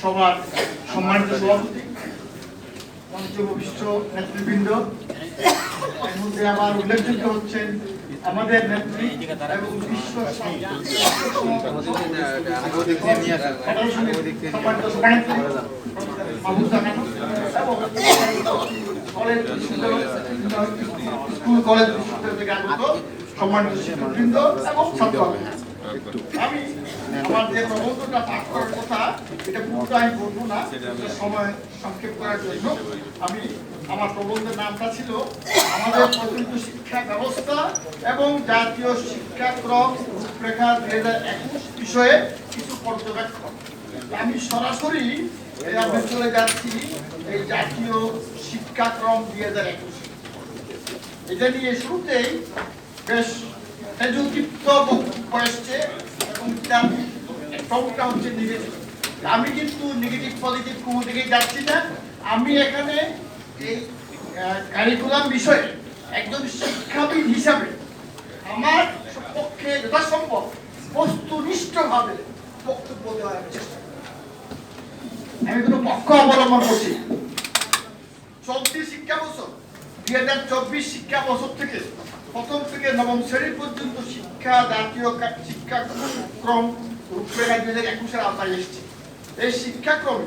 সভার সম্মানিত সভাপতি পঞ্চবিষ্ট নেতৃবৃন্দ এর মধ্যে আবার উল্লেখযোগ্য হচ্ছেন আমাদের নেত্রী এবং বিশ্ব সম্মানিত শিক্ষকবৃন্দ এবং ছাত্র আমি আমার যে প্রবন্ধটা পাঠ করার কথা এটা পুরোটা আমি বলব না সময় সংক্ষেপ করার জন্য। আমি আমার প্রবন্ধের নামটা ছিল আমাদের প্রচলিত শিক্ষা ব্যবস্থা এবং জাতীয় শিক্ষাক্রম রূপরেখা দুই হাজার একুশ বিষয়ে কিছু পর্যবেক্ষণ। আমি সরাসরি আমি চলে যাচ্ছি এই জাতীয় শিক্ষাক্রম দুই হাজার একুশ। এটা নিয়ে শুরুতেই বেশ তেজদীপ্ত বক্তব্য এসছে এবং তার টপটা হচ্ছে নেগেটিভ আমি কিন্তু নেগেটিভ পজিটিভ কোনো দিকে যাচ্ছি না। আমি এখানে এই কারিকুলাম বিষয়ে একজন শিক্ষাবিদ হিসাবে আমার পক্ষে যথাসম্ভব বস্তুনিষ্ঠভাবে বক্তব্য দেওয়ার চেষ্টা আমি কোনো পক্ষ অবলম্বন করছি। চলতি শিক্ষা বছর দুই হাজার চব্বিশ শিক্ষা বছর থেকে প্রথম থেকে নবম শ্রেণি পর্যন্ত শিক্ষা, জাতীয় শিক্ষাক্রম রূপরেখা দুই হাজার একুশের আওতায় এসছে। এই শিক্ষাক্রমে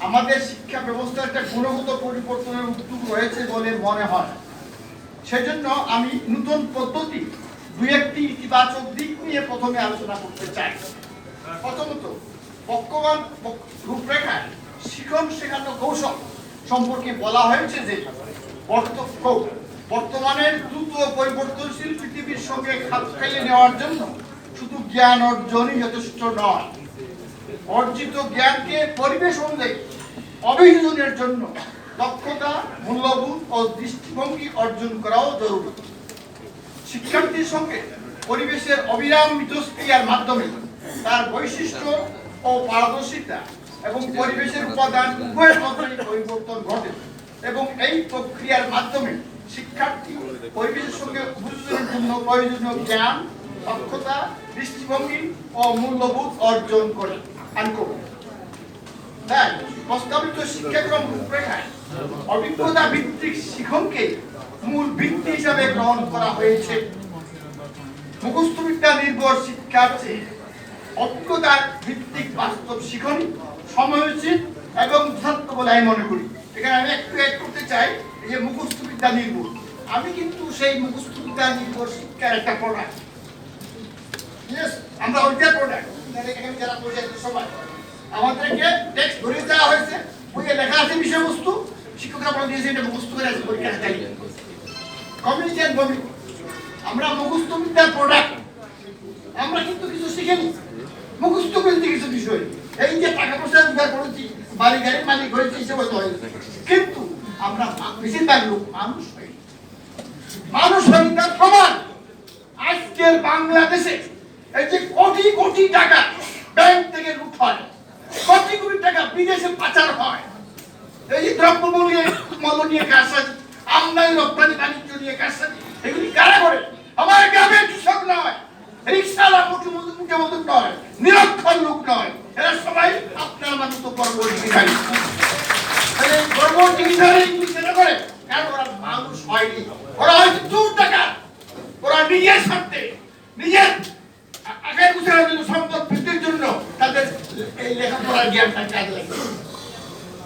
আমাদের শিক্ষা ব্যবস্থার একটা গুণগত পরিবর্তনের উদ্যোগ রয়েছে বলে মনে হয়। সেজন্য আমি নতুন পদ্ধতি দুই একটি ইতিবাচক দিক নিয়ে প্রথমে আলোচনা করতে চাই। প্রথমত পক্ষবান রূপরেখায় শিখন শেখানো কৌশল সম্পর্কে বলা হয়েছে যে বর্ত- বর্তমানের দ্রুত পরিবর্তনশীল পৃথিবীর সঙ্গে খাপ খাইয়ে নেওয়ার জন্য শুধু জ্ঞান অর্জনই যথেষ্ট নয়। অর্জিত জ্ঞানকে পরিবেশ অনুযায়ী অভিযোজনের জন্য দক্ষতা, মূল্যবোধ ও দৃষ্টিভঙ্গি অর্জন করাও জরুরি। শিক্ষার্থীর সঙ্গে পরিবেশের অবিরাম মিথস্ক্রিয়ার মাধ্যমে তার বৈশিষ্ট্য ও পারদর্শিতা এবং পরিবেশের উপাদান উভয় পদ্ধতি পরিবর্তন ঘটে এবং এই প্রক্রিয়ার মাধ্যমে শিক্ষার্থী পরিবেশের সঙ্গে উপযোজনের জন্য প্রয়োজনীয় জ্ঞান, দক্ষতা, দৃষ্টিভঙ্গি ও মূল্যবোধ অর্জন করে। তাই প্রস্তাবিত শিক্ষাক্রম রূপরেখায় অভিজ্ঞতা ভিত্তিক শিক্ষণকে মূল ভিত্তি হিসাবে গ্রহণ করা হয়েছে। মুখস্থবিদ্যা নির্ভর শিক্ষার চেয়ে অভিজ্ঞতা ভিত্তিক বাস্তব শিখনি সময়োচিত এবং যথার্থ বলে আমি মনে করি। এখানে আমি একটু এক করতে চাই যে মুখস্থবিদ্যা নির্ভর আমি কিন্তু সেই মুখস্থবিদ্যা নির্ভর শিক্ষার একটা প্রোডাক্ট আমরা ওইটার প্রোডাক্ট যারা প্রজেক্ট সবাই। আমাদেরকে টেক্সট ধরে দেওয়া হয়েছে। বইয়ে লেখা আছে বিষয়বস্তু। শিক্ষকরা বলে দিয়েছে এটা মুখস্থ করে আছে পরীক্ষা চাই কমিউনিটি অ্যান্ড বমি আমরা মুখস্থ বিদ্যার প্রোডাক্ট আমরা কিন্তু কিছু শিখিনি মুখস্থ করেছি কিছু বিষয়। এই যে টাকা পয়সা রোজগার করেছি, বাড়ি গাড়ির মালিক হয়েছে হিসেবে কিন্তু আমরা বেশিরভাগ লোক মানুষ হই। মানুষ হই তার প্রমাণ আজকের বাংলাদেশে এই যে কোটি কোটি টাকা ব্যাংক থেকে লুট হয়, কোটি কোটি টাকা বিদেশে পাচার হয়, এই যে দ্রব্যমূল্য মূল্য নিয়ে কারসাজি, আমদানি, রপ্তানি, বাণিজ্য নিয়ে কারসাজি, এগুলি কারা করে? আমার গ্রামের কৃষক নয়, রিক্সাওয়ালা মুঠো মুঠো মুঠো মতো নয়, নিরক্ষর লোক নয়। এরা সবাই আপনার মানুষ তো কর্মজীবী। এই কর্মজীবীরা ইংলিশ করে কারণ ওরা মানুষ হয়নি? ওরা হয়তো দূর টাকা। ওরা নিজের স্বার্থে, নিজের আগের গুছানোর জন্য, সম্পদ বৃদ্ধির জন্য তাদের এই লেখাপড়ার জ্ঞানটা কাজে লাগে।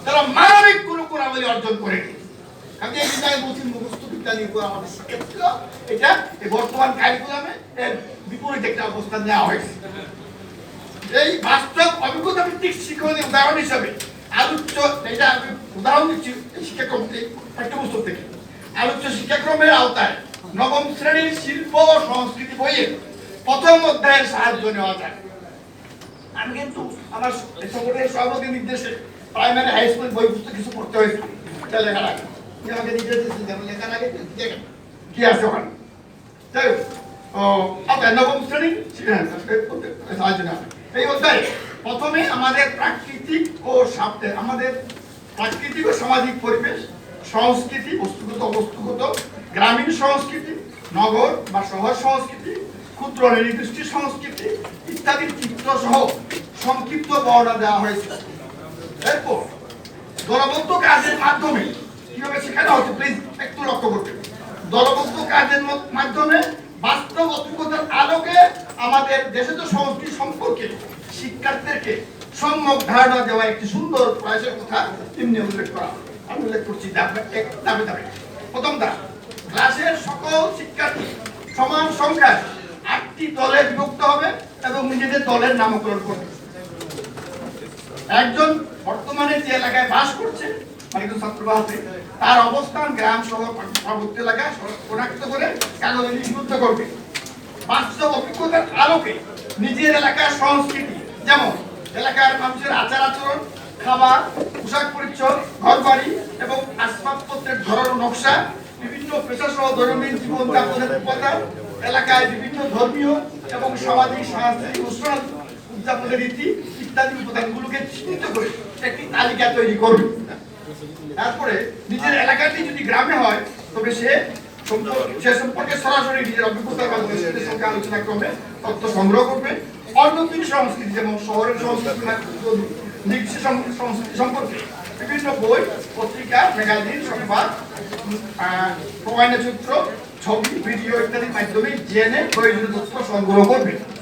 তারা মানবিক কোনো গুণাবলী অর্জন করেনি আমি এই বিদায় বলছি, মুখস্থ বিদ্যা নিয়ে আমাদের শিক্ষার্থীরা এটা এই বর্তমান কারিকুলামে এর বিপরীত একটা অবস্থান নেওয়া হয়েছে। এই বাস্তব অভিজ্ঞতা ভিত্তিক শিক্ষণের উদাহরণ হিসাবে আলোচ্য, এটা আমি উদাহরণ দিচ্ছি শিক্ষাক্রম পাঠ্যপুস্তক থেকে। আলোচ্য শিক্ষাক্রমের আওতায় নবম শ্রেণির শিল্প ও সংস্কৃতি বইয়ে প্রথম অধ্যায়ের সাহায্য নেওয়া যায়। আমি কিন্তু আমার সংগঠনের সভাপতি নির্দেশে প্রাইমারি হাই স্কুল বই পুস্তক কিছু পড়তে হয়েছে। এটা লেখা লাগে উনি আমাকে নির্দেশ দিচ্ছেন যেমন লেখা লাগে কি আছে ওখানে? যাই হোক আচ্ছা নবম শ্রেণি হ্যাঁ, সাহায্য নেওয়া। এই অধ্যায়ে প্রথমে আমাদের প্রাকৃতিক ও সাপ্তে আমাদের প্রাকৃতিক ও সামাজিক পরিবেশ, সংস্কৃতি, বস্তুগত অবস্তুগত গ্রামীণ সংস্কৃতি, নগর বা শহর সংস্কৃতি, ক্ষুদ্র নির্দিষ্ট সংস্কৃতি ইত্যাদি চিত্র সহ সংক্ষিপ্ত বর্ণনা দেওয়া হয়েছে। এরপর দলবদ্ধ কাজের মাধ্যমে, কীভাবে শেখানো হচ্ছে? প্লিজ একটু লক্ষ্য করতে। দলবদ্ধ কাজের মাধ্যমে বাস্তব অভিজ্ঞতার আলোকে আমাদের দেশে তো সংস্কৃতি সম্পর্কে শিক্ষার্থীদেরকে সম্যক ধারণা দেওয়া একটি সুন্দর প্রয়াসের কথা এমনি উল্লেখ করা আমি উল্লেখ করছি ধাপে ধাপে প্রথম ধাপ ক্লাসের সকল শিক্ষার্থী সমান সংখ্যায় আটটি দলে বিভক্ত হবে এবং নিজেদের দলের নামকরণ করবে। একজন বর্তমানে যে এলাকায় বাস করছে তার অবস্থান গ্রাম সহ পার্বত্য এলাকায় শনাক্ত করে কাগজে লিপিবদ্ধ করবে। বাস্তব অভিজ্ঞতার আলোকে নিজের এলাকার সংস্কৃতি, যেমন এলাকার মানুষের আচার আচরণ, খাবার, পোশাক পরিচ্ছদ ঘর বাড়ি এবং আসবাবপত্রের ধরন নকশা বিভিন্ন পেশা সহ দৈনন্দিন জীবন যাপনের উপাদান এলাকায় বিভিন্ন ধর্মীয় এবং সামাজিক, সাংস্কৃতিক অনুষ্ঠান উদযাপনের রীতি ইত্যাদি উপাদানগুলোকে চিহ্নিত করে একটি তালিকা তৈরি করবে। তারপরে নিজের এলাকাটি যদি গ্রামে হয়, তবে সে সে সম্পর্কে সরাসরি নিজের অভিজ্ঞতার মাধ্যমে আলোচনা ক্রমে তথ্য সংগ্রহ করবে। দুই সংস্কৃতি যেমন শহরের সংস্কৃতি নির্দিষ্ট সং- সংস্কৃতি সম্পর্কে বিভিন্ন বই, পত্রিকা, ম্যাগাজিন, সংবাদ প্রমাণচিত্র ছবি, ভিডিও ইত্যাদির মাধ্যমে জেনে প্রয়োজনীয় তথ্য সংগ্রহ করবে।